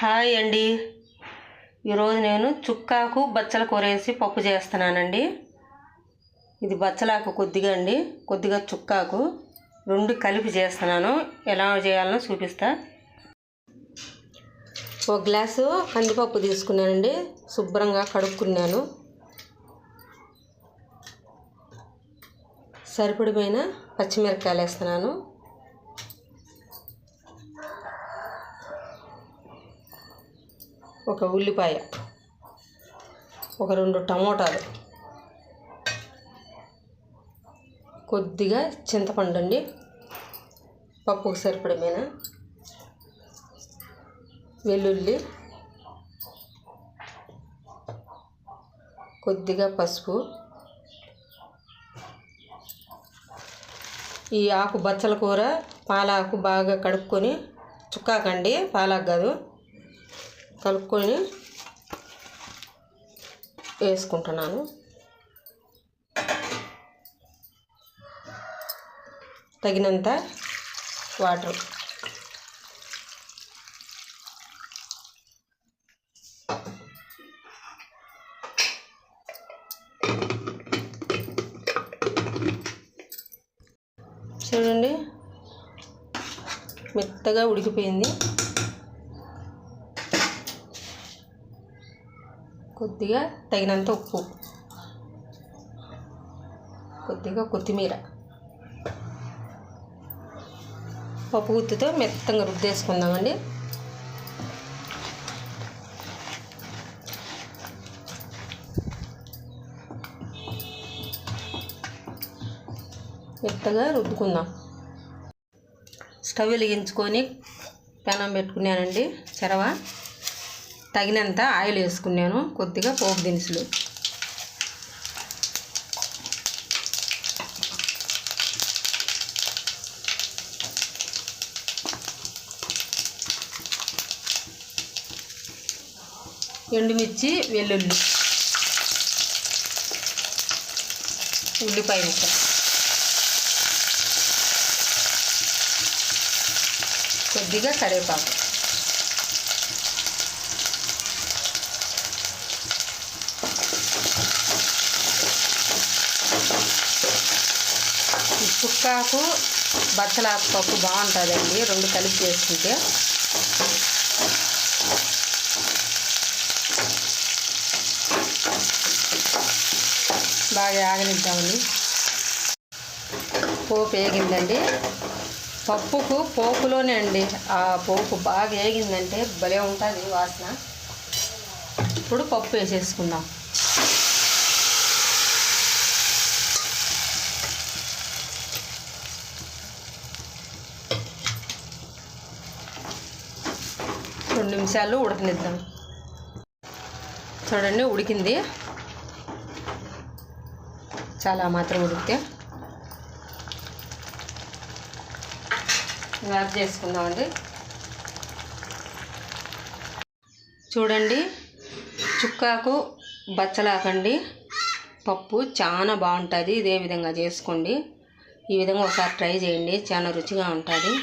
Hi అండి. ఈరోజు నేను చుక్కాకు బచ్చల కూర వేసి పప్పు చేస్తున్నానండి. ఇది బచ్చలాకు కొద్దిగా అండి. కొద్దిగా చుక్కాకు. రెండు కలిపి చేస్తున్నాను. ఎలా చేయాలనో చూపిస్తా. ఒక గ్లాసు కందిపప్పు తీసుకున్నానండి. శుభ్రంగా కడుక్కున్నాను. సరిపడిపోయిన పచ్చిమిరపకాయలు వేస్తున్నాను. ఒక ఉల్లిపాయ ఒక రెండు టమోటాలు కొద్దిగా చింతపండు అండి. పప్పుకు సరిపడమైన వెల్లుల్లి కొద్దిగా పసుపు ఈ ఆకు బచ్చల కూర పాలాకు బాగా కడుక్కొని చుక్కాకండి. పాలాకు కాదు. కలుపుకొని వేసుకుంటున్నాను. తగినంత వాటర్. చూడండి మెత్తగా ఉడికిపోయింది. కొద్దిగా తగినంత ఉప్పు. కొద్దిగా కొత్తిమీర. పప్పు గుత్తితో మెత్తంగా రుద్దేసుకుందామండి. మెత్తగా రుద్దుకుందాం. స్టవ్ వెలిగించుకొని పెనం పెట్టుకున్నానండి. చెరవ. తగినంత ఆయిల్ వేసుకున్నాను. కొద్దిగా పోపు దినుసులు. ఎండుమిర్చి వెల్లుల్లి. ఉల్లిపాయ ముక్క. కొద్దిగా కరివేపాకు. మునక్కాకు చుక్కాకు బచ్చలాకు పప్పు బాగుంటుందండి. రెండు కలిపి చేసుకుంటే. బాగా ఆగనిద్దామండి. పోపు వేగిందండి. పప్పుకు పోపులోనే అండి. ఆ పోపు బాగా వేగిందంటే భలే ఉంటుంది వాసన. ఇప్పుడు పప్పు వేసేసుకుందాం. రెండు నిమిషాలు ఉడకనిద్దాం. చూడండి ఉడికింది. చాలా మాత్రం ఉడికితే. యాడ్ చేసుకుందామండి. చూడండి చుక్కాకు బచ్చలాకండి. పప్పు చాలా బాగుంటుంది. ఇదే విధంగా చేసుకోండి. ఈ విధంగా ఒకసారి ట్రై చేయండి. చాలా రుచిగా ఉంటుంది.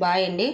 బాయ్ అండి